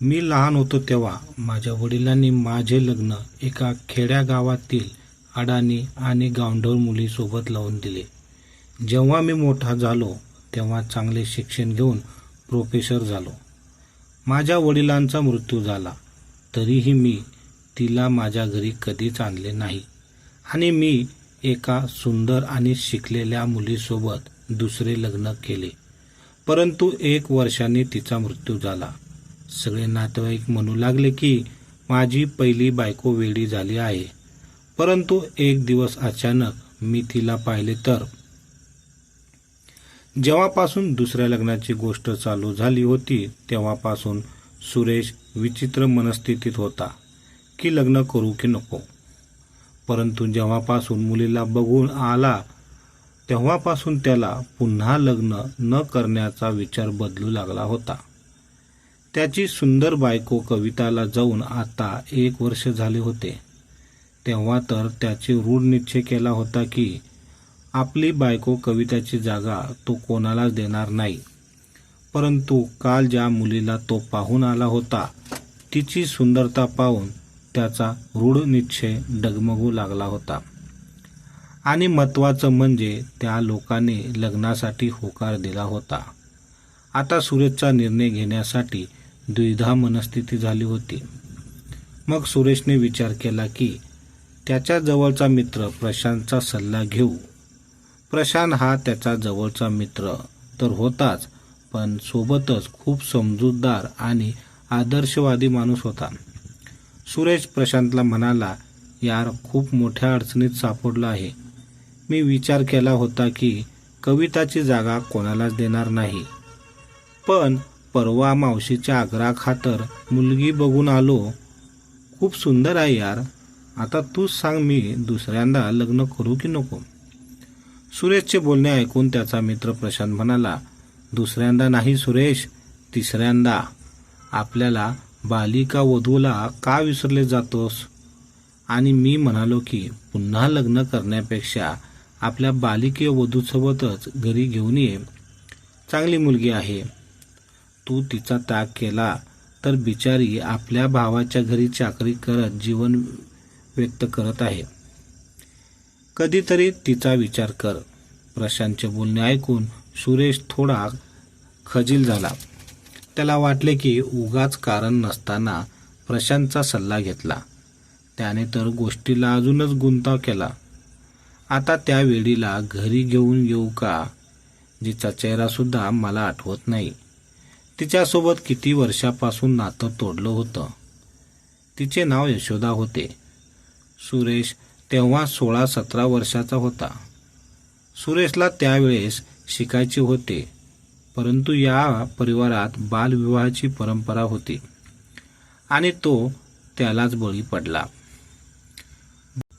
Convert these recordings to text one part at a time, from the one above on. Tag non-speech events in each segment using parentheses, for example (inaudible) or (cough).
मी लहान होतो तेव्हा माझ्या वडिलांनी माझे लग्न एका खेड्या गावातील अडाणी आणि गावढळ मुलीसोबत लावून दिले. जेव्हा मी मोठा झालो तेव्हा चांगले शिक्षण घेऊन प्रोफेसर झालो. माझ्या वडिलांचा मृत्यू झाला. तरीही मी तिला माझ्या घरी कधीच आणले नाही. आणि मी एका सुंदर आणि शिकलेल्या मुलीसोबत दुसरे लग्न केले. परंतु एक वर्षाने तिचा मृत्यू झाला. सगळे नातेवाईक म्हणू लागले की माझी पहिली बायको वेडी झाली आहे. परंतु एक दिवस अचानक मी तिला पाहिले तर जेव्हापासून दुसऱ्या लग्नाची गोष्ट चालू झाली होती तेव्हापासून सुरेश विचित्र मनस्थितीत होता की लग्न करू की नको. परंतु जेव्हापासून मुलीला बघून आला तेव्हापासून त्याला पुन्हा लग्न न करण्याचा विचार बदलू लागला होता. त्याची सुंदर बायको कविताला जाऊन आता एक वर्ष झाले होते. तेव्हा तर त्याचे रूढ निश्चय केला होता की आपली बायको कविताची जागा तो कोणालाच देणार नाही. परंतु काल ज्या मुलीला तो पाहून आला होता तिची सुंदरता पाहून त्याचा रूढ निश्चय डगमगू लागला होता. आणि महत्त्वाचं म्हणजे त्या लोकांनी लग्नासाठी होकार दिला होता. आता सुरेशचा निर्णय घेण्यासाठी द्विधा मनस्थिती झाली होती. मग सुरेशने विचार केला की त्याच्या जवळचा मित्र प्रशांतचा सल्ला घेऊ. प्रशांत हा त्याचा जवळचा मित्र तर होताच पण सोबतच खूप समजूतदार आणि आदर्शवादी माणूस होता. सुरेश प्रशांतला म्हणाला यार खूप मोठ्या अडचणीत सापडला आहे. मी विचार केला होता की कविताची जागा कोणालाच देणार नाही. पण परवा मावशीच्या आग्राखातर मुलगी बघून आलो. खूप सुंदर आहे यार. आता तूच सांग मी दुसऱ्यांदा लग्न करू की नको? सुरेशचे बोलणे ऐकून त्याचा मित्र प्रशांत म्हणाला दुसऱ्यांदा नाही सुरेश तिसऱ्यांदा. आपल्याला बालिका वधूला का विसरले जातोस? आणि मी म्हणालो की पुन्हा लग्न करण्यापेक्षा आपल्या बालिके वधूसोबतच घरी घेऊन ये. चांगली मुलगी आहे. तू तिचा त्याग केला तर बिचारी आपल्या भावाच्या घरी चाकरी करत जीवन व्यक्त करत आहे. कधीतरी तिचा विचार कर. प्रशांतचे बोलणे ऐकून सुरेश थोडा खजील झाला. त्याला वाटले की उगाच कारण नसताना प्रशांतचा सल्ला घेतला. त्याने तर गोष्टीला अजूनच गुंताव केला. आता त्या वेळीला घरी घेऊन येऊ का? जिचा चेहरासुद्धा मला आठवत नाही. तिच्यासोबत किती वर्षापासून नातं तोडलं होतं. तिचे नाव यशोदा होते. सुरेश तेव्हा सोळा सतरा वर्षाचा होता. सुरेशला त्यावेळेस शिकायचे होते परंतु या परिवारात बालविवाहाची परंपरा होती आणि तो त्यालाच बळी पडला.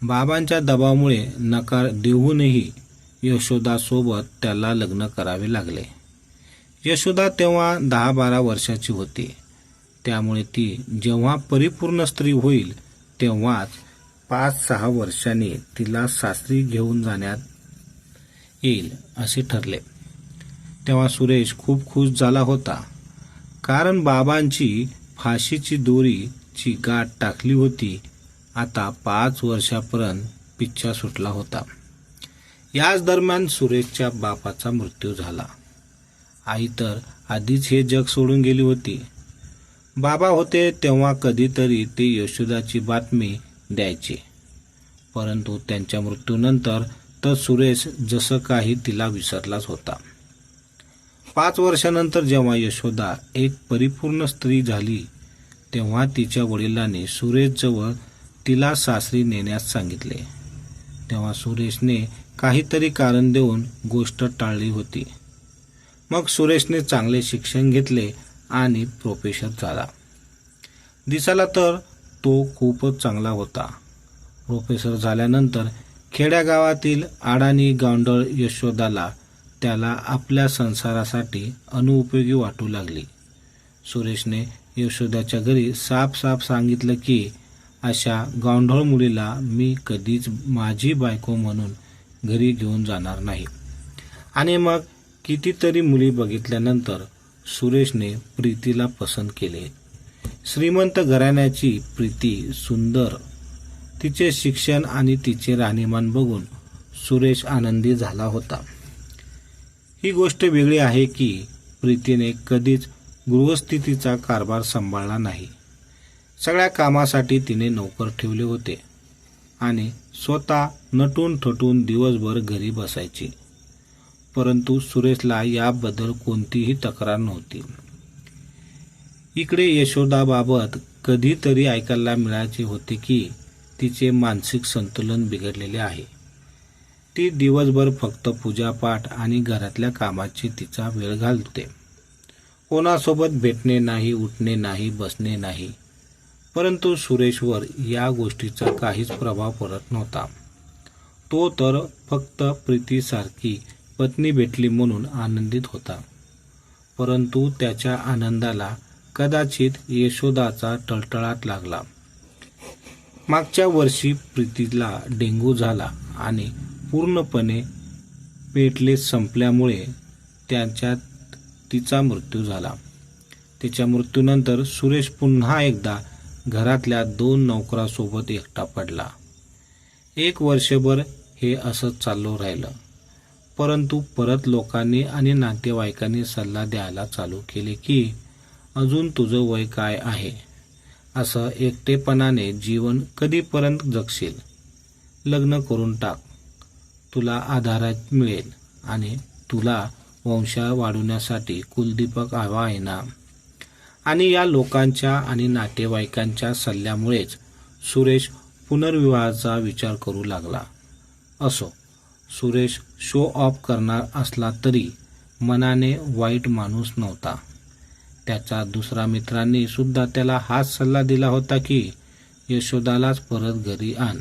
बाबांच्या दबावामुळे नकार देऊनही यशोदासोबत त्याला लग्न करावे लागले. यशोदा तेव्हा दहा बारा वर्षाची होती. त्यामुळे ती जेव्हा परिपूर्ण स्त्री होईल तेव्हाच पाच सहा वर्षांनी तिला सासरी घेऊन जाण्यात येईल असे ठरले. तेव्हा सुरेश खूप खुश झाला होता. कारण बाबांची फाशीची दोरीची गाठ टाकली होती. आता पाच वर्षापर्यंत पिच्छा सुटला होता. याच दरम्यान सुरेशच्या बापाचा मृत्यू झाला. आई तर आधीच हे जग सोडून गेली होती. बाबा होते तेव्हा कधीतरी ते यशोदाची बातमी द्यायचे. परंतु त्यांच्या मृत्यूनंतर तर सुरेश जसं काही तिला विसरलाच होता. पाच वर्षानंतर जेव्हा यशोदा एक परिपूर्ण स्त्री झाली तेव्हा तिच्या वडिलांनी सुरेशजवळ तिला सासरी नेण्यास सांगितले. तेव्हा सुरेशने काहीतरी कारण देऊन गोष्ट टाळली होती. मग सुरेशने चांगले शिक्षण घेतले आणि प्रोफेसर झाला. दिसाला तर तो खूपच चांगला होता. प्रोफेसर झाल्यानंतर खेड्यागावातील आडाणी गांडळ यशोदाला त्याला आपल्या संसारासाठी अनुपयोगी वाटू लागली. सुरेशने यशोदाच्या घरी साफ साफ सांगितलं की अशा गावंढळ मुलीला मी कधीच माझी बायको म्हणून घरी घेऊन जाणार नाही. आणि मग कितीतरी मुली बघितल्यानंतर सुरेशने प्रीतीला पसंत केले. श्रीमंत घराण्याची प्रीती सुंदर. तिचे शिक्षण आणि तिचे राहणीमान बघून सुरेश आनंदी झाला होता. ही गोष्ट वेगळी आहे की प्रीतीने कधीच गृहस्थितीचा कारभार सांभाळला नाही. सगळ्या कामासाठी तिने नोकर ठेवले होते आणि स्वतः नटून थटून दिवसभर घरी बसायची. परंतु सुरेशला याबद्दल कोणतीही तक्रार नव्हती. इकडे यशोदाबाबत कधीतरी ऐकायला मिळायचे होते की तिचे मानसिक संतुलन बिघडलेले आहे. ती दिवसभर फक्त पूजापाठ आणि घरातल्या कामाची तिचा वेळ घालते कोणासोबत भेटणे नाही उठणे नाही बसणे नाही परंतु सुरेशवर या गोष्टीचा काहीच प्रभाव पडत नव्हता. तो तर फक्त प्रीतीसारखी पत्नी भेटली म्हणून आनंदित होता. परंतु त्याच्या आनंदाला कदाचित यशोदाचा टळटळाट लागला. मागच्या वर्षी प्रीतीला डेंगू झाला आणि पूर्णपणे पेटले संपल्यामुळे त्याच्यात तिचा मृत्यू झाला. तिच्या मृत्यूनंतर सुरेश पुन्हा एकदा घरातल्या दोन नोकरासोबत एकटा पडला. एक वर्षभर हे असंच चालू राहिलं. परंतु परत लोकांनी आणि नातेवाईकांनी सल्ला द्यायला चालू केले की अजून तुझं वय काय आहे? असं एकटेपणाने जीवन कधीपर्यंत जगशील? लग्न करून टाक. तुला आधारात मिळेल आणि तुला वंशा वाढवण्यासाठी कुलदीपक हवा आहे ना आणि या लोकांच्या आणि नातेवाईकांच्या सल्ल्यामुळेच सुरेश पुनर्विवाहाचा विचार करू लागला. असो. सुरेश शो ऑफ करणार असला तरी मनाने वाईट माणूस नव्हता. त्याच्या दुसरा मित्रांनी सुद्धा त्याला हाच सल्ला दिला होता की यशोदालाच परत घरी आण.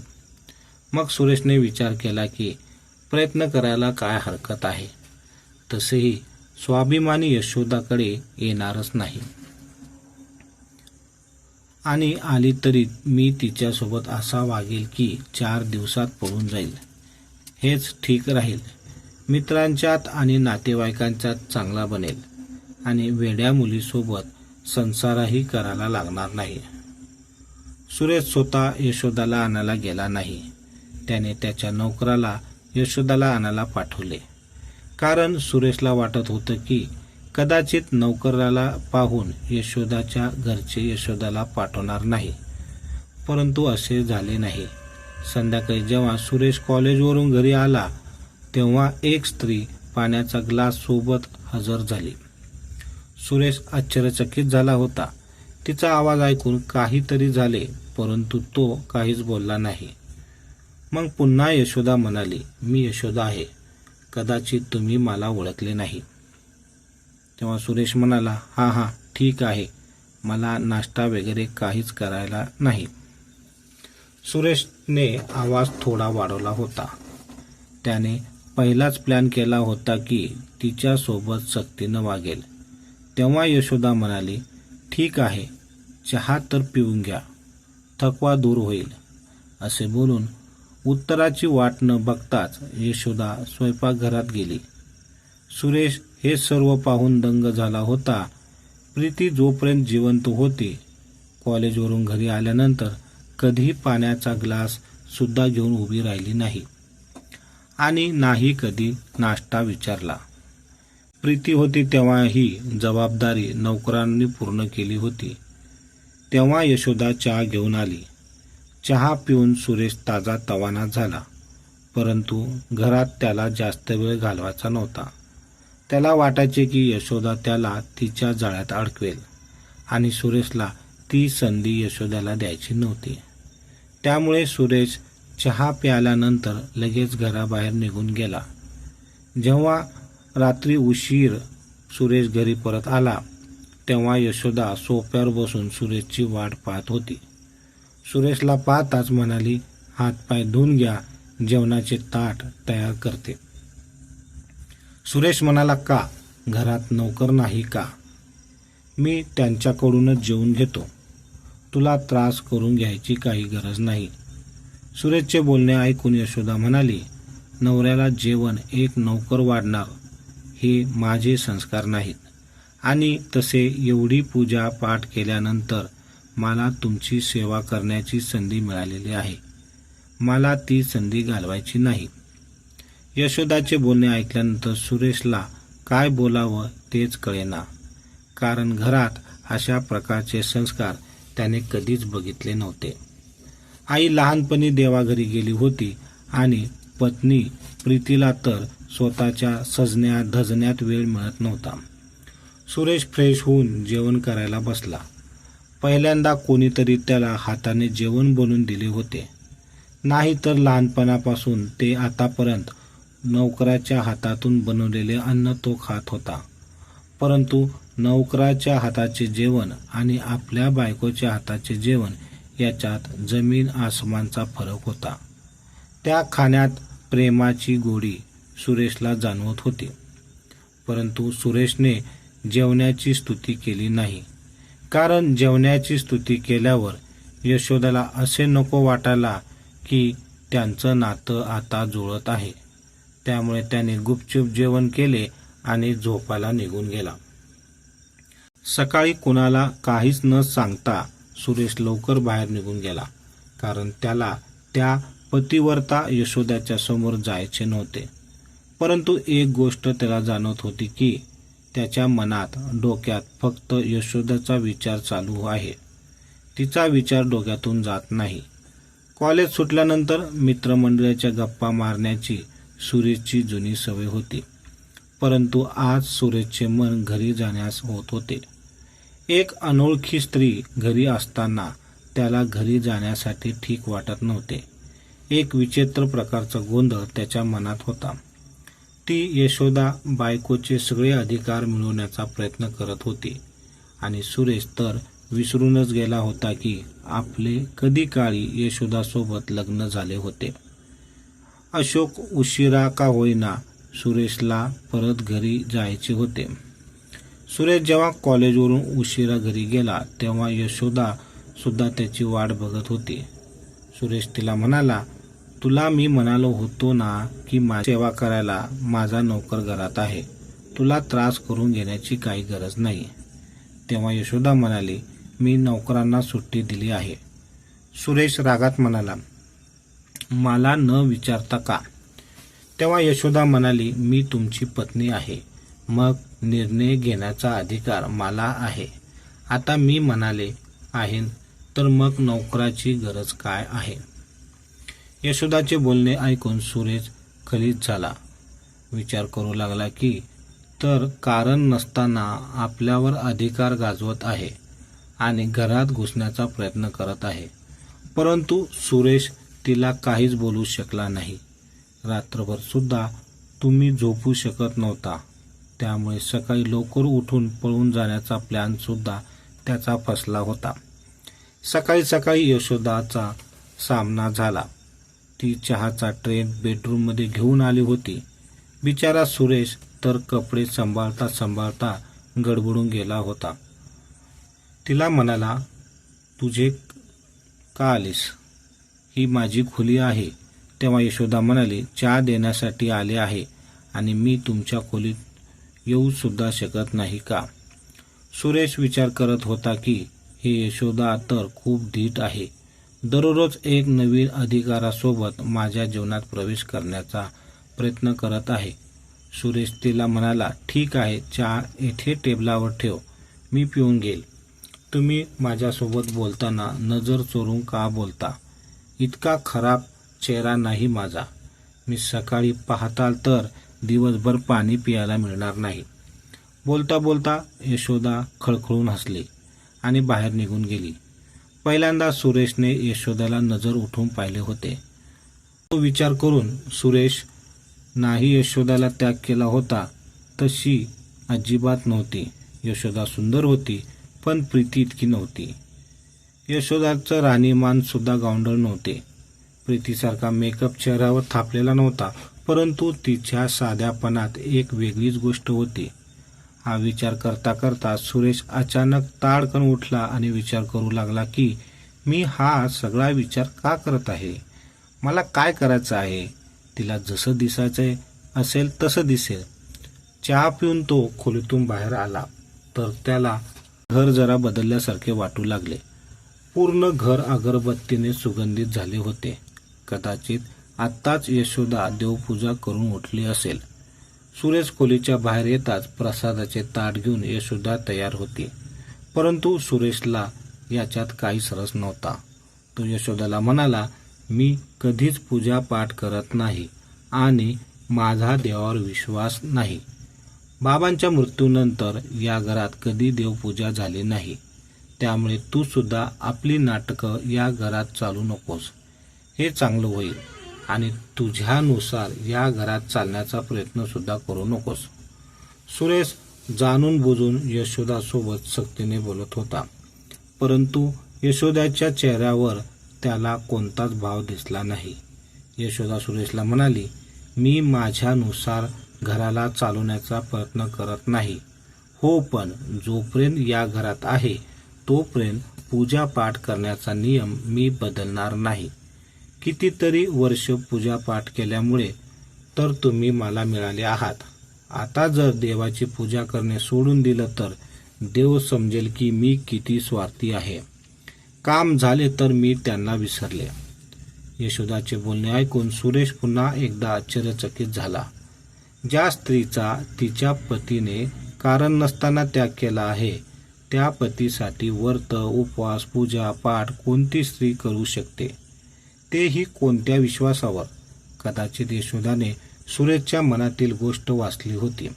मग सुरेशने विचार केला की प्रयत्न करायला काय हरकत आहे? तसेही स्वाभिमानी यशोदाकडे येणारच नाही. आणि आली तरी मी तिच्यासोबत असा वागेल की चार दिवसात पळून जाईल. हेच ठीक राहील. मित्रांच्यात आणि नातेवाईकांच्यात चांगला बनेल. आणि वेड्या मुलीसोबत संसारही करायला लागणार नाही. सुरेश स्वतः यशोदाला आणायला गेला नाही. त्याने त्याच्या नोकराला यशोदाला आणायला पाठवले. कारण सुरेशला वाटत होतं की कदाचित नोकराला पाहून यशोदाच्या घरचे यशोदाला पाठवणार नाही. परंतु असे झाले नाही. संध्याकाळी जेव्हा सुरेश कॉलेजवरून घरी आला तेव्हा एक स्त्री पाण्याचा ग्लास सोबत हजर झाली. सुरेश आश्चर्यचकित झाला होता. तिचा आवाज ऐकून काहीतरी झाले परंतु तो काहीच बोलला नाही. मग पुन्हा यशोदा म्हणाली मी यशोदा आहे. कदाचित तुम्ही मला ओळखले नाही. तेव्हा सुरेश म्हणाला हां हां ठीक आहे. मला नाश्ता वगैरे काहीच करायला नाही. सुरेशने आवाज थोडा वाढवला होता. त्याने पहिलाच प्लॅन केला होता की तिच्यासोबत सक्तीनं वागेल. तेव्हा यशोदा म्हणाली ठीक आहे चहा तर पिऊन घ्या. थकवा दूर होईल. असे बोलून उत्तराची वाट न बघताच यशोदा स्वयंपाकघरात गेली. सुरेश हे सर्व पाहून दंग झाला होता. प्रीती जोपर्यंत जिवंत होती कॉलेजवरून घरी आल्यानंतर कधी पाण्याचा ग्लास सुद्धा घेऊन उभी राहिली नाही. आणि नाही कधी नाश्ता विचारला. प्रीती होती तेव्हा ही जबाबदारी नोकरांनी पूर्ण केली होती. तेव्हा यशोदा चहा घेऊन आली. चहा पिऊन सुरेश ताजा तवाना झाला. परंतु घरात त्याला जास्त वेळ घालवायचा नव्हता. त्याला वाटायचे की यशोदा त्याला तिच्या जाळ्यात अडकवेल आणि सुरेशला ती संधी यशोदाला द्यायची नव्हती. त्यामुळे सुरेश चहा प्याल्यानंतर लगेच घराबाहेर निघून गेला. जेव्हा रात्री उशीर सुरेश घरी परत आला तेव्हा यशोदा सोफ्यावर बसून सुरेशची वाट पाहत होती. सुरेशला पाहताच म्हणाली हातपाय धुवून घ्या जेवणाचे ताट तयार करते. सुरेश म्हणाला का? घरात नोकर नाही का? मी त्यांच्याकडूनच जेवून घेतो. तुला त्रास करून घ्यायची काही गरज नाही. सुरेशचे बोलणे ऐकून यशोदा म्हणाली नवऱ्याला जेवण एक नौकर वाढणार हे माझे संस्कार नाहीत. आणि तसे एवढी पूजा पाठ केल्यानंतर मला तुमची सेवा करण्याची संधी मिळालेली आहे. मला ती संधी घालवायची नाही. यशोदाचे बोलणे ऐकल्यानंतर सुरेशला काय बोलावं तेच कळेना. कारण घरात अशा प्रकारचे संस्कार त्याने कधीच बघितले नव्हते. आई लहानपणी देवाघरी गेली होती आणि पत्नी प्रीतीला तर स्वतःच्या सजण्यात धजण्यात वेळ मिळत नव्हता. सुरेश फ्रेश होऊन जेवण करायला बसला. पहिल्यांदा कोणीतरी त्याला हाताने जेवण बनवून दिले होते. नाही तर लहानपणापासून ते आतापर्यंत नोकराच्या हातातून बनवलेले अन्न तो खात होता. परंतु नोकराच्या हाताचे जेवण आणि आपल्या बायकोच्या हाताचे जेवण याच्यात जमीन आसमानचा फरक होता. त्या खाण्यात प्रेमाची गोडी सुरेशला जाणवत होती. परंतु सुरेशने जेवण्याची स्तुती केली नाही. कारण जेवण्याची स्तुती केल्यावर यशोदाला असे नको वाटायला की त्यांचं नातं आता जुळत आहे. त्यामुळे त्याने गुपचूप जेवण केले आणि झोपायला निघून गेला. सकाळी कुणाला काहीच न सांगता सुरेश लवकर बाहेर निघून गेला कारण त्याला त्या पतिवर्ता यशोदाच्या समोर जायचे नव्हते. परंतु एक गोष्ट त्याला जाणवत होती की त्याच्या मनात डोक्यात फक्त यशोदाचा विचार चालू आहे. तिचा विचार डोक्यातून जात नाही. कॉलेज सुटल्यानंतर मित्रमंडळाच्या गप्पा मारण्याची सुरेशची जुनी सवय होती. परंतु आज सुरेशचे मन घरी जाण्यास होत होते. एक अनोळखी स्त्री घरी असताना त्याला घरी जाण्यासाठी ठीक वाटत नव्हते. एक विचित्र प्रकारचा गोंधळ त्याच्या मनात होता. ती यशोदा बायकोचे सगळे अधिकार मिळवण्याचा प्रयत्न करत होती आणि सुरेश तर विसरूनच गेला होता की आपले कधी काळी यशोदासोबत लग्न झाले होते. अशोक उशिरा का होईना सुरेशला परत घरी जायचे होते. सुरेश जेव्हा कॉलेजवरून उशिरा घरी गेला तेव्हा यशोदा सुद्धा त्याची वाट बघत होती. सुरेश तिला म्हणाला तुला मी म्हणालो होतो ना की माझी सेवा करायला माझा नोकर घरात आहे. तुला त्रास करून घेण्याची काही गरज नाही. तेव्हा यशोदा म्हणाली मी नोकरांना सुट्टी दिली आहे. सुरेश रागात म्हणाला मला न विचारता का? तेव्हा यशोदा म्हणाली मी तुमची पत्नी आहे. मग निर्णय घेण्याचा अधिकार मला आहे. आता मी म्हणाले आहे तर मग नोकराची गरज काय आहे? यशोदाचे बोलणे ऐकून सुरेश खलित झाला. विचार करू लागला की तर कारण नसताना आपल्यावर अधिकार गाजवत आहे आणि घरात घुसण्याचा प्रयत्न करत आहे. परंतु सुरेश तिला काहीच बोलू शकला नाही. रात्रभरसुद्धा तुम्ही झोपू शकत नव्हता. त्यामुळे सकाळी लवकर उठून पळून जाण्याचा प्लॅनसुद्धा त्याचा फसला होता. सकाळी सकाळी यशोदाचा सामना झाला. ती चहाचा ट्रेन बेडरूममध्ये घेऊन आली होती. बिचारा सुरेश तर कपडे सांभाळता सांभाळता गडबडून गेला होता. तिला म्हणाला तुझे का आलीस? ही माझी खोली आहे. तेव्हा यशोदा म्हणाली चहा देण्यासाठी आले आहे आणि मी तुमच्या खोलीत येऊ सुद्धा शकत नाही का? सुरेश विचार करत होता की हे यशोदा तर खूप धीट आहे. दररोज एक नवीन अधिकारासोबत माझ्या जीवनात प्रवेश करण्याचा प्रयत्न करत आहे. सुरेश तिला म्हणाला ठीक आहे चहा येथे टेबलावर ठेव. मी पिऊन घेईल. तुम्ही माझ्यासोबत बोलताना नजर चोरून का बोलता? इतका खराब चेहरा नाही माझा. मी सकाळी पाहताल तर दिवसभर पाणी पियाला मिळणार नाही. बोलता बोलता यशोदा खळखळून हसली आणि बाहेर निघून गेली. पहिल्यांदा सुरेशने यशोदाला नजर उठून पाहिले होते. तो विचार करून सुरेश नाही यशोदाला त्याग केला होता तशी अजिबात नव्हती. यशोदा सुंदर होती पण प्रीती इतकी नव्हती. यशोदाचं राणीमान सुद्धा गावंडळ नव्हते. प्रीतीसारखा मेकअप चेहऱ्यावर थापलेला नव्हता. परंतु तिच्या साध्यापणात एक वेगळीच गोष्ट होती. हा विचार करता करता सुरेश अचानक ताडकन उठला आणि विचार करू लागला की मी हा सगळा विचार का करत आहे? मला काय करायचं आहे? तिला जसं दिसायचंय असेल तसं दिसेल. चहा पिऊन तो खोलीतून बाहेर आला तर त्याला घर जरा बदलल्यासारखे वाटू लागले. पूर्ण घर अगरबत्तीने सुगंधित झाले होते. कदाचित आत्ताच यशोदा देवपूजा करून उठली असेल. सुरेश खोलीच्या बाहेर येताच प्रसादाचे ताट घेऊन यशोदा तयार होती. परंतु सुरेशला याच्यात काहीच रस नव्हता. तो यशोदाला म्हणाला मी कधीच पूजा पाठ करत नाही आणि माझा देवावर विश्वास नाही. बाबांच्या मृत्यूनंतर या घरात कधी देवपूजा झाली नाही. त्यामुळे तू सुद्धा आपली नाटकं या घरात चालू नकोस. हे चांगलं होईल. आणि तुझ्यानुसार या घरात चालण्याचा प्रयत्नसुद्धा करू नकोस. सुरेश जाणून बुजून यशोदासोबत सक्तीने बोलत होता. परंतु यशोदाच्या चेहऱ्यावर त्याला कोणताच भाव दिसला नाही. यशोदा सुरेशला म्हणाली मी माझ्यानुसार घराला चालवण्याचा प्रयत्न करत नाही. हो पण जोपर्यंत या घरात आहे तोपर्यंत पूजापाठ करण्याचा नियम मी बदलणार नाही. कितीतरी वर्ष पूजापाठ केल्यामुळे तर तुम्ही मला मिळाले आहात. आता जर देवाची पूजा करणे सोडून दिलं तर देव समजेल की मी किती स्वार्थी आहे. काम झाले तर मी त्यांना विसरले. यशोदाचे बोलणे ऐकून सुरेश पुन्हा एकदा आश्चर्यचकित झाला. ज्या स्त्रीचा तिच्या पतीने कारण नसताना त्याग केला आहे त्या पतीसाठी व्रत उपवास पूजा पाठ कोणती स्त्री करू शकते? तेही कोणत्या विश्वासावर कदाचित यशोदाने सुरेशच्या मनातील गोष्ट वाचली होती.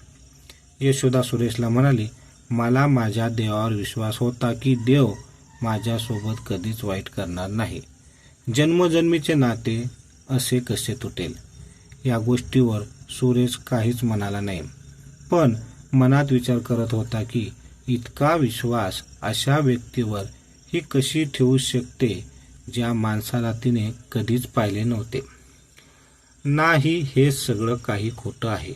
यशोदा सुरेशला म्हणाली मला माझ्या देवावर विश्वास होता की देव माझ्यासोबत कधीच वाईट करणार नाही. जन्मजन्मीचे नाते असे कसे तुटेल? या गोष्टीवर सुरेश काहीच म्हणाला नाही. पण मनात विचार करत होता की इतका विश्वास अशा व्यक्तीवर ही कशी ठेवू शकते ज्या माणसाला तिने कधीच पाहिले नव्हते. नाही हे सगळं काही खोटं आहे.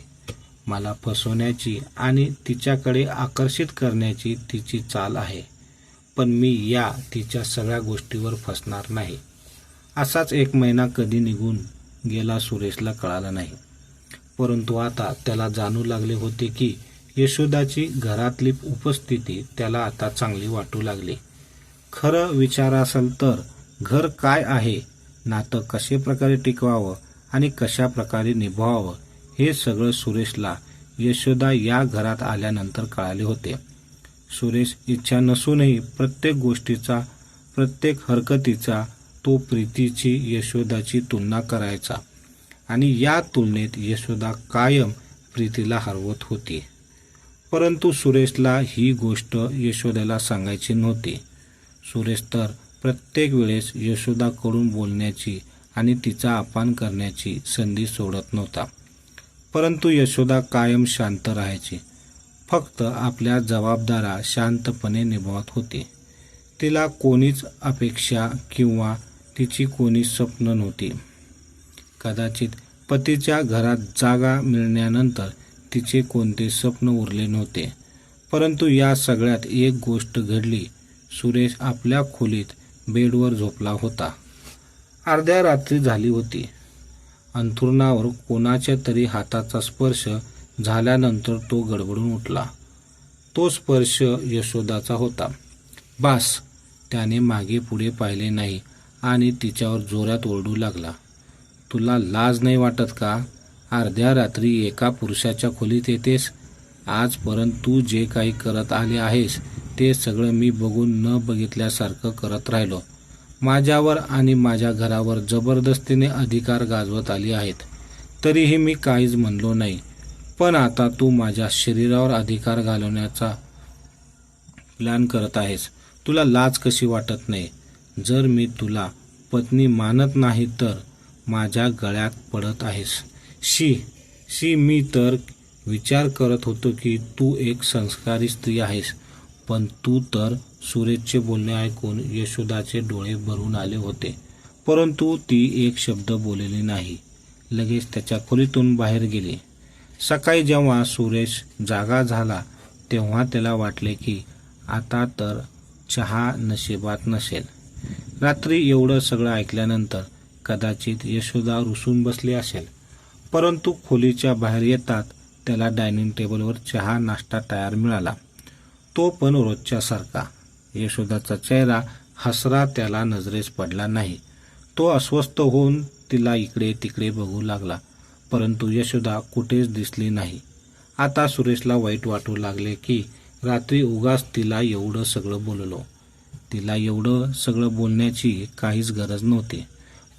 मला फसवण्याची आणि तिच्याकडे आकर्षित करण्याची तिची चाल आहे. पण मी या तिच्या सगळ्या गोष्टीवर फसणार नाही. असाच एक महिना कधी निघून गेला सुरेशला कळाला नाही. परंतु आता त्याला जाणू लागले होते की यशोदाची घरातली उपस्थिती त्याला आता चांगली वाटू लागली. खरं विचार असेल तर घर काय आहे नातं कसे प्रकारे टिकवावं आणि कशा प्रकारे निभवावं हे सगळं सुरेशला यशोदा या घरात आल्यानंतर कळाले होते. सुरेश इच्छा नसूनही प्रत्येक गोष्टीचा प्रत्येक हरकतीचा तो प्रीतीची यशोदाची तुलना करायचा. आणि या तुलनेत यशोदा कायम प्रीतीला हरवत होती. परंतु सुरेशला ही गोष्ट यशोदाला सांगायची नव्हती. सुरेश तर प्रत्येक वेळेस यशोदाकडून बोलण्याची आणि तिचा अपमान करण्याची संधी सोडत नव्हता. परंतु यशोदा कायम शांत राहायची. फक्त आपल्या जबाबदारा शांतपणे निभावत होती. तिला कोणीच अपेक्षा किंवा तिची कोणी स्वप्न नव्हती. कदाचित पतीच्या घरात जागा मिळण्यानंतर तिचे कोणते स्वप्न उरले नव्हते. परंतु या सगळ्यात एक गोष्ट घडली. सुरेश आपल्या खोलीत बेडवर झोपला होता. अर्ध्या रात्री झाली होती. अंथरुणावर कोणाच्या तरी हाताचा स्पर्श झाल्यानंतर तो गडबडून उठला. तो स्पर्श यशोदाचा होता. बास त्याने मागे पुढे पाहिले नाही आणि तिच्यावर जोरात ओरडू लागला. तुला लाज नाही वाटत का? अर्ध्या रात्री एका पुरुषाच्या खोलीत येतेस आजपर्यंत तू जे काही करत आले आहेस ते सगळं मी बघून न बघितल्यासारखं करत राहिलो. माझ्यावर आणि माझ्या घरावर जबरदस्तीने अधिकार गाजवत आली आहेत. तरीही मी काहीच म्हणलो नाही. पण आता तू माझ्या शरीरावर अधिकार घालवण्याचा प्लॅन करत आहेस. तुला लाज कशी वाटत नाही? जर मी तुला पत्नी मानत नाही तर माझ्या गळ्यात पडत आहेस. शी शी मी तर विचार करत होतो की तू एक संस्कारी स्त्री आहेस पण तू तर सुरेशचे बोलणे ऐकून यशोदाचे डोळे भरून आले होते. परंतु ती एक शब्द बोलली नाही. लगेच त्याच्या खोलीतून बाहेर गेली. सकाळी जेव्हा सुरेश जागा झाला तेव्हा त्याला वाटले की आता तर चहा नशिबात नसेल. रात्री एवढं सगळं ऐकल्यानंतर कदाचित यशोदा रुसून बसली असेल. परंतु खोलीच्या बाहेर येतात त्याला डायनिंग टेबलवर चहा नाश्ता तयार मिळाला. तो पण रोजच्यासारखा. यशोदाचा चेहरा हसरा त्याला नजरेस पडला नाही. तो अस्वस्थ होऊन तिला इकडे तिकडे बघू लागला. परंतु यशोदा कुठेच दिसली नाही. आता सुरेशला वाईट वाटू लागले की रात्री उगाच तिला एवढं सगळं बोललो. तिला एवढं सगळं बोलण्याची काहीच गरज नव्हती.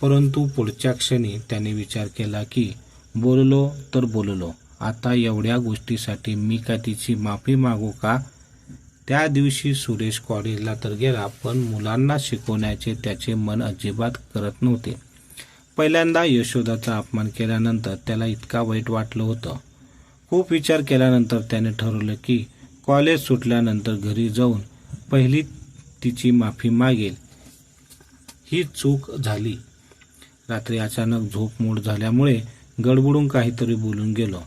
परंतु पुढच्या क्षणी त्याने विचार केला की बोललो तर बोललो. आता एवढ्या गोष्टीसाठी मी का तिची माफी मागू का? त्या दिवशी सुरेश कॉलेजला तर गेला पण मुलांना शिकवण्याचे त्याचे मन अजिबात करत नव्हते. पहिल्यांदा यशोदाचा अपमान केल्यानंतर त्याला इतका वाईट वाटलं होतं. खूप विचार केल्यानंतर त्याने ठरवलं की कॉलेज सुटल्यानंतर घरी जाऊन पहिली तिची माफी मागेल. ही चूक झाली. रात्री अचानक झोप मोड झाल्यामुळे गडबडून काहीतरी बोलून गेलो.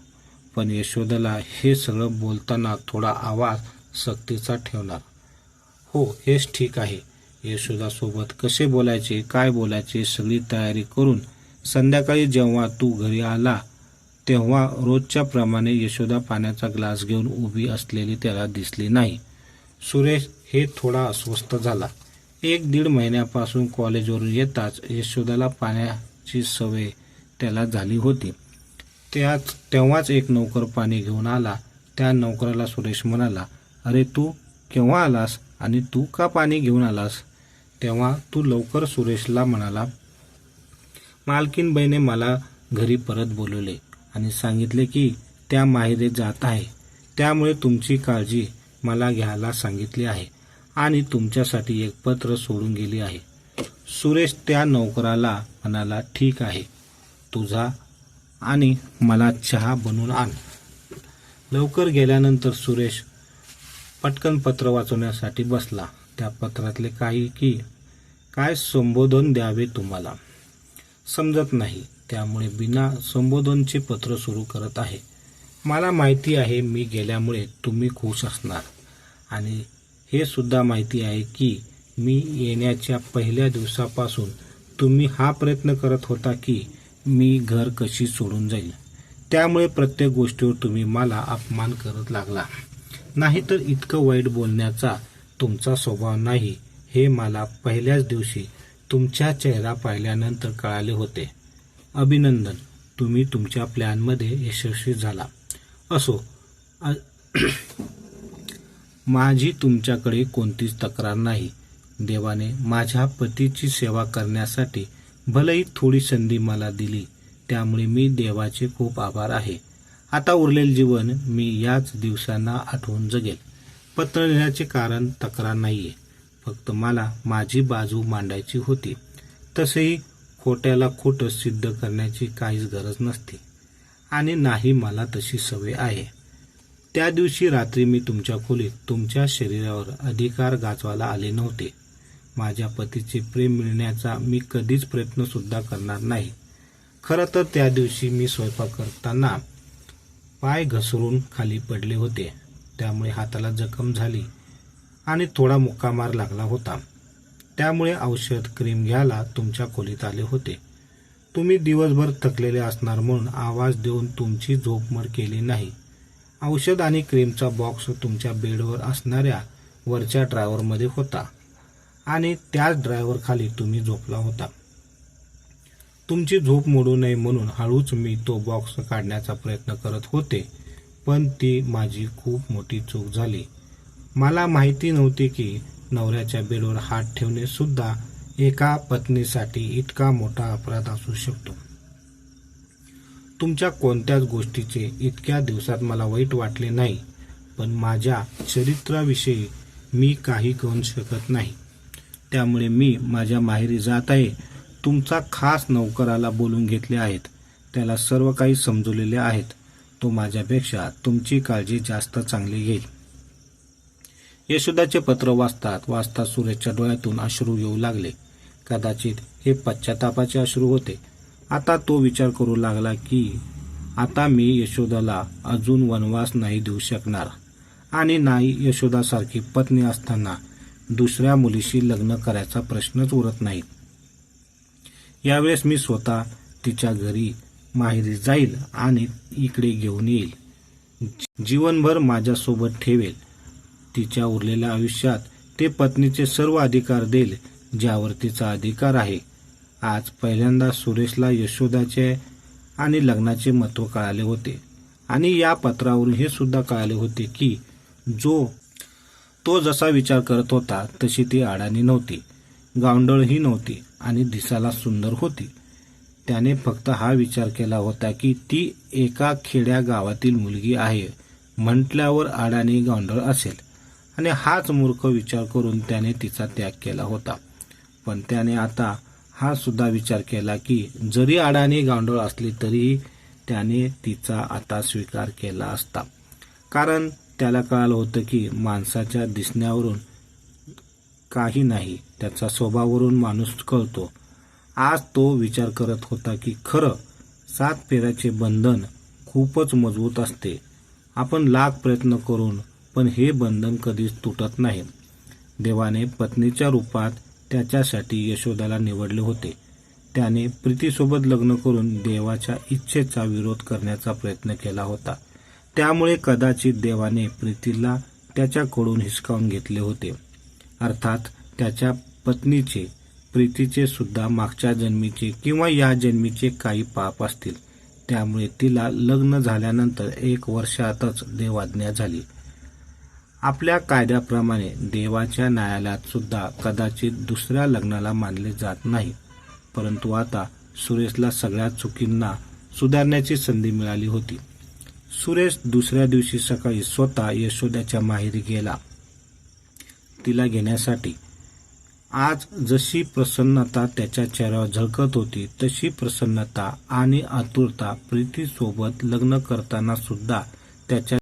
पण यशोदाला हे सगळं बोलताना थोडा आवाज सक्तीचा ठेवणार. हो हेच ठीक आहे. यशोदासोबत कसे बोलायचे काय बोलायचे सगळी तयारी करून संध्याकाळी जेव्हा तू घरी आला तेव्हा रोजच्याप्रमाणे यशोदा पाण्याचा ग्लास घेऊन उभी असलेली त्याला दिसली नाही. सुरेश हे थोडा अस्वस्थ झाला. एक दीड महिन्यापासून कॉलेजवरून येताच यशोदाला पाण्याची सवय त्याला झाली होती. त्याच तेव्हाच एक नौकर पाणी घेऊन आला. त्या नौकराला सुरेश म्हणाला अरे तू केव्हा आलास आणि तू का पाणी घेऊन आलास? तेव्हा तू लवकर सुरेशला म्हणाला मालकीनबाईने मला घरी परत बोलवले आणि सांगितले की त्या माहेरे जात आहे. त्यामुळे तुमची काळजी मला घ्यायला सांगितली आहे आणि तुमच्यासाठी एक पत्र सोडून गेली आहे. सुरेश त्या नौकराला म्हणाला ठीक आहे. तुझा आणि मला चहा बनवून आण. लवकर गेल्यानंतर सुरेश पटकन पत्र वाचवण्यासाठी बसला. त्या पत्रातले काही की काय संबोधन द्यावे तुम्हाला? समजत नाही. त्यामुळे बिना संबोधनचे पत्र सुरू करत आहे. मला माहिती आहे मी गेल्यामुळे तुम्ही खुश असणार. आणि हे सुद्धा माहिती आहे की मी येण्याच्या पहिल्या दिवसापासून तुम्ही हा प्रयत्न करत होता की मी घर कशी सोडून जाईल? त्यामुळे प्रत्येक गोष्टीवर तुम्ही मला अपमान करत लागला. नाहीतर इतकं वाईट बोलण्याचा तुमचा स्वभाव नाही हे मला पहिल्याच दिवशी तुमचा चेहरा पाहिल्यानंतर कळाले होते. अभिनंदन तुम्ही तुमच्या प्लॅनमध्ये यशस्वी झाला. असो (clears throat) माझी तुमच्याकडे कोणतीच तक्रार नाही. देवाने माझ्या पतीची सेवा करण्यासाठी भलेही थोडी संधी मला दिली त्यामुळे मी देवाचे खूप आभार आहे. आता उरलेले जीवन मी याच दिवसांना आठवून जगेल. पत्र लिहिण्याचे कारण तक्रार नाही आहे फक्त मला माझी बाजू मांडायची होती. तसेही खोट्याला खोटं सिद्ध करण्याची काहीच गरज नसते. आणि नाही मला तशी सवय आहे. त्या दिवशी रात्री मी तुमच्या खोलीत तुमच्या शरीरावर अधिकार गाजवायला आले नव्हते. माझ्या पतीचे प्रेम मिळण्याचा मी कधीच प्रयत्नसुद्धा करणार नाही. खरं तर त्या दिवशी मी स्वयंपाक करताना पाय घसरून खाली पडले होते. त्यामुळे हाताला जखम झाली आणि थोडा मुक्कामार लागला होता. त्यामुळे औषध क्रीम घ्यायला तुमच्या खोलीत आले होते. तुम्ही दिवसभर थकलेले असणार म्हणून आवाज देऊन तुमची झोपमर केली नाही. औषध आणि क्रीमचा बॉक्स तुमच्या बेडवर असणाऱ्या वरच्या ड्रायव्हरमध्ये होता. आणि त्याच ड्रायव्हरखाली तुम्ही झोपला होता. तुमची झोप मोडू नये म्हणून हळूच मी तो बॉक्स काढण्याचा प्रयत्न करत होते पण ती माझी खूप मोठी चूक झाली. मला माहिती नव्हती की नवऱ्याच्या बेडवर हात ठेवणे सुद्धा एका पत्नीसाठी इतका मोठा अपराध असू शकतो. तुमच्या कोणत्याच गोष्टीचे इतक्या दिवसात मला वाईट वाटले नाही पण माझ्या चरित्राविषयी मी काही करू शकत नाही. त्यामुळे मी माझ्या माहेरी जात आहे. तुमचा खास नौकराला बोलून घेतले आहेत. त्याला सर्व काही समजवलेले आहेत. तो माझ्यापेक्षा तुमची काळजी जास्त चांगली घेईल. यशोदाचे पत्र वाचतात वाचता सुरेशच्या डोळ्यातून अश्रू येऊ लागले. कदाचित हे पश्चातापाचे अश्रू होते. आता तो विचार करू लागला की आता मी यशोदाला अजून वनवास नाही देऊ शकणार. आणि नाही यशोदासारखी पत्नी असताना दुसऱ्या मुलीशी लग्न करायचा प्रश्नच उरत नाही. यावेळेस मी स्वतः तिच्या घरी माहेरी जाईल आणि इकडे घेऊन येईल. जीवनभर माझ्यासोबत ठेवेल. तिच्या उरलेल्या आयुष्यात ते पत्नीचे सर्व अधिकार देईल ज्यावर तिचा अधिकार आहे. आज पहिल्यांदा सुरेशला यशोदाचे आणि लग्नाचे महत्त्व कळाले होते. आणि या पत्रावरून हे सुद्धा कळाले होते की जो तो जसा विचार करत होता तशी ती अडाणी नव्हती. गावंडळही नव्हती आणि दिसायला सुंदर होती. त्याने फक्त हा विचार केला होता की ती एका खेड्या गावातील मुलगी आहे म्हटल्यावर अडाणी गावंडळ असेल. आणि हाच मूर्ख विचार करून त्याने तिचा त्याग केला होता. पण त्याने आता हा सुद्धा विचार केला की जरी अडाणी गावंडळ असली तरीही त्याने तिचा आता स्वीकार केला असता. कारण त्याला कळालं होतं की माणसाच्या दिसण्यावरून काही नाही त्याचा स्वभावावरून माणूस कळतो. आज तो विचार करत होता की खरं सात फेऱ्याचे बंधन खूपच मजबूत असते. आपण लाख प्रयत्न करून पण हे बंधन कधीच तुटत नाही. देवाने पत्नीच्या रूपात त्याच्यासाठी यशोदाला निवडले होते. त्याने प्रीतीसोबत लग्न करून देवाच्या इच्छेचा विरोध करण्याचा प्रयत्न केला होता. त्यामुळे कदाचित देवाने प्रीतीला त्याच्याकडून हिसकावून घेतले होते. अर्थात त्याच्या पत्नीचे प्रीतीचे सुद्धा मागच्या जन्मीचे किंवा या जन्मीचे काही पाप असतील. त्यामुळे तिला लग्न झाल्यानंतर एक वर्षातच देवाज्ञा झाली. आपल्या कायद्याप्रमाणे देवाच्या न्यायालयात सुद्धा कदाचित दुसऱ्या लग्नाला मानले जात नाही. परंतु आता सुरेशला सगळ्या चुकींना सुधारण्याची संधी मिळाली होती. सुरेश दुसऱ्या दिवशी सकाळी स्वतः यशोद्याच्या माहेरी गेला. तिला घेण्यासाठी. आज जशी प्रसन्नता त्याच्या चेहऱ्यावर झळकत होती तशी प्रसन्नता आणि आतुरता प्रीतीसोबत लग्न करताना सुद्धा त्याच्या